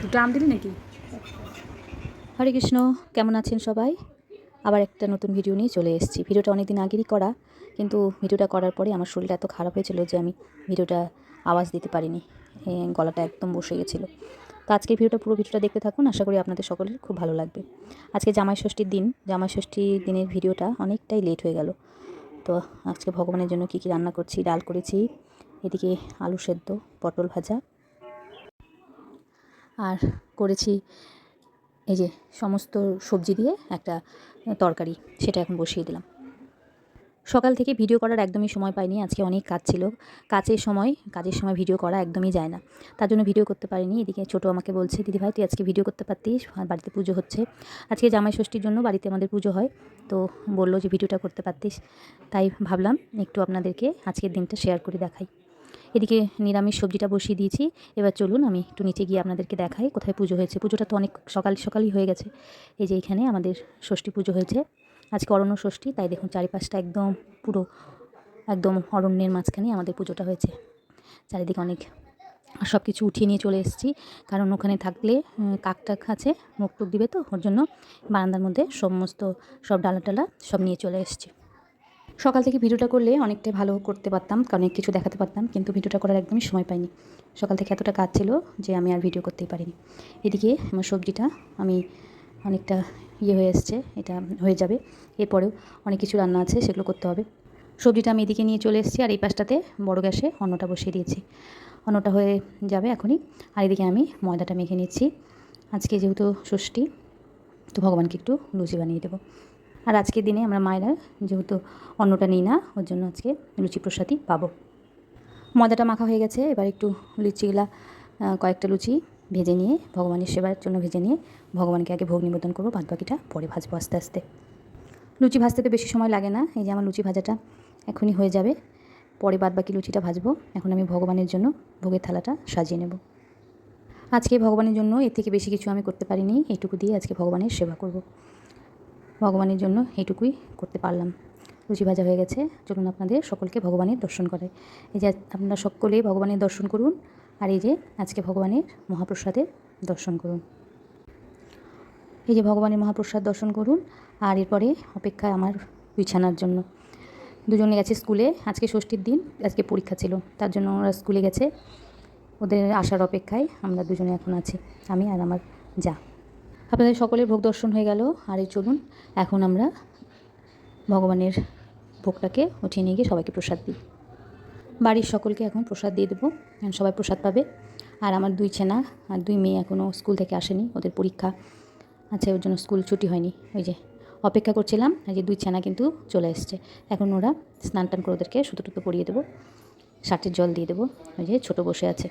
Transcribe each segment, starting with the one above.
দুটো আম দিলি নাকি? হরে কৃষ্ণ, কেমন আছেন সবাই? আবার একটা নতুন ভিডিও নিয়ে চলে এসেছি। ভিডিওটা অনেক দিন আগেরই করা, কিন্তু ভিডিওটা করার পরে আমার শরীরটা এত খারাপ হয়েছিল যে আমি ভিডিওটা আওয়াজ দিতে পারিনি। গলাটা একদম বসে গেছিল। তো আজকের ভিডিওটা পুরো ভিডিওটা দেখতে থাকুন। আশা করি আপনাদের সকলের খুব ভালো লাগবে। আজকে জামাই ষষ্ঠীর দিন। জামাই ষষ্ঠীর দিনের ভিডিওটা অনেকটাই লেট হয়ে গেল। তো আজকে ভগবানের জন্য কী কী রান্না করছি, ডাল করেছি, এদিকে আলু সেদ্ধ, পটল ভাজা আর করেছি এই যে সমস্ত সবজি দিয়ে একটা তরকারি, সেটা এখন বসিয়ে দিলাম। সকাল থেকে ভিডিও করার একদমই সময় পাইনি, আজকে অনেক কাজ ছিল। কাজের সময় কাজের সময় ভিডিও করা একদমই যায় না। তার জন্য ভিডিও করতে পারিনি। এদিকে ছোটো আমাকে বলছে, দিদি ভাই, তুই আজকে ভিডিও করতে পারতিস? বাড়িতে পুজো হচ্ছে। আজকে জামাই ষষ্ঠীর জন্য বাড়িতে আমাদের পুজো হয়। তো বলল যে, ভিডিওটা করতে পারতিস? তাই ভাবলাম একটু আপনাদেরকে আজকের দিনটা শেয়ার করে দেখাই। এদিকে নিরামিষ সবজিটা বসিয়ে দিয়েছি। এবার চলুন আমি একটু নিচে গিয়ে আপনাদেরকে দেখাই কোথায় পুজো হয়েছে। পুজোটা তো অনেক সকাল সকালই হয়ে গেছে। এই যে এখানে আমাদের ষষ্ঠী পুজো হয়েছে। আজকে অরণ্য ষষ্ঠী তাই দেখুন চারিপাশটা একদম পুরো একদম অরণ্যের মাঝখানে আমাদের পুজোটা হয়েছে। চারিদিকে অনেক সব কিছু উঠিয়ে নিয়ে চলে এসেছি। কারণ ওখানে থাকলে উম, কাক টাক আছে মুখ টুক দিবে তো ওর জন্য বারান্দার মধ্যে সমস্ত সব ডালা টালা সব নিয়ে চলে এসেছি। সকাল থেকে ভিডিওটা করলে অনেকটাই ভালো করতে পারতাম অনেক কিছু দেখাতে পারতাম, কিন্তু ভিডিওটা করার একদমই সময় পাইনি। সকাল থেকে এতটা কাজ ছিল যে আমি আর ভিডিও করতেই পারিনি। এদিকে আমার সবজিটা আমি অনেকটা ইয়ে হয়ে এসছে, এটা হয়ে যাবে। এরপরেও অনেক কিছু রান্না আছে, সেগুলো করতে হবে। সবজিটা আমি এদিকে নিয়ে চলে এসেছি, আর এই পাশটাতে বড় গ্যাসে অন্নটা বসিয়ে দিয়েছি। অন্নটা হয়ে যাবে এখনই। আর এদিকে আমি ময়দাটা মেখে নিচ্ছি। আজকে যেহেতু ষষ্ঠী, তো ভগবানকে একটু লুচি বানিয়ে দেবো। আর আজকের দিনে আমরা মায়েরা যেহেতু অন্নটা নিই না, ওর জন্য আজকে লুচি প্রসাদই পাবো। ময়দাটা মাখা হয়ে গেছে, এবার একটু লুচিগুলা কয়েকটা লুচি ভেজে নিয়ে, ভগবানের সেবার জন্য ভেজে নিয়ে, ভগবানকে আগে ভোগ নিবেদন করব বাদ বাকিটা পরে ভাজবো আস্তে আস্তে। লুচি ভাজতে তো বেশি সময় লাগে না, এই যে আমার লুচি ভাজাটা এখনই হয়ে যাবে, পরে বাদ বাকি লুচিটা ভাজবো, এখন আমি ভগবানের জন্য ভোগের থালাটা সাজিয়ে নেব। আজকে ভগবানের জন্য এর থেকে বেশি কিছু আমি করতে পারিনি এইটুকু দিয়ে আজকে ভগবানের সেবা করব। ভগবানের জন্য এইটুকুই করতে পারলাম। লুচি ভাজা হয়ে গেছে। চলুন আপনাদের সকলকে ভগবানের দর্শন করে। এই যে আপনারা সকলে ভগবানের দর্শন করুন আর এই যে আজকে ভগবানের মহাপ্রসাদের দর্শন করুন। এই যে ভগবানের মহাপ্রসাদ দর্শন করুন আর এরপরে অপেক্ষায় আমার বিছানার জন্য। দুজনে গেছে স্কুলে। আজকে ষষ্ঠীর দিন, আজকে পরীক্ষা ছিল। তার জন্য ওরা স্কুলে গেছে। ওদের আসার অপেক্ষায় আমরা দুজনে এখন আছি, আমি আর আমার যা। আপনাদের সকলের ভোগ দর্শন হয়ে গেল। আর এই চলুন, এখন আমরা ভগবানের ভোগটাকে উঠিয়ে নিয়ে গিয়ে সবাইকে প্রসাদ দিই। বাড়ির সকলকে এখন প্রসাদ দিয়ে দেবো। সবাই প্রসাদ পাবে। আর আমার দুই ছেনা আর দুই মেয়ে এখনও স্কুল থেকে আসেনি। ওদের পরীক্ষা আছে, ওর জন্য স্কুল ছুটি হয়নি। ওই যে অপেক্ষা করছিলাম, এই যে দুই ছেনা কিন্তু চলে এসছে। এখন ওরা স্নান টান করে ওদেরকে সুতো টুতো পরিয়ে দেবো। ষাটের জল দিয়ে দেবো। ওই যে ছোটো বসে আছে।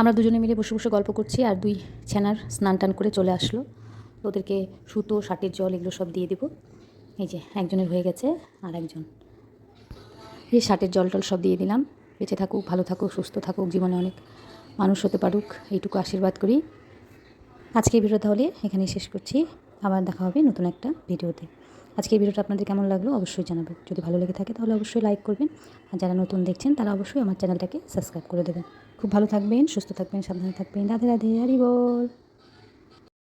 আমরা দুজনে মিলে বসে বসে গল্প করছি। আর দুই ছেনার স্নান টান করে চলে আসলো। ওদেরকে সুতো ষাটের জল এগুলো সব দিয়ে দেবো। এই যে একজনের হয়ে গেছে আর একজন। এই ষাটের জল টল সব দিয়ে দিলাম। বেঁচে থাকুক, ভালো থাকুক, সুস্থ থাকুক, জীবনে অনেক মানুষ হতে পারুক, এইটুকু আশীর্বাদ করি। আজকে এই ভিডিও তাহলে এখানেই শেষ করছি। আবার দেখা হবে নতুন একটা ভিডিওতে। আজকে ভিডিওটা আপনাদের কেমন লাগল অবশ্যই জানাবেন। যদি ভালো লেগে থাকে তাহলে অবশ্যই লাইক করবেন। আর যারা নতুন দেখছেন তারা অবশ্যই আমার চ্যানেলটাকে সাবস্ক্রাইব করে দেবেন। খুব ভালো থাকবেন, সুস্থ থাকবেন, সাবধানে থাকবেন। রাধে রাধে, হরি বল।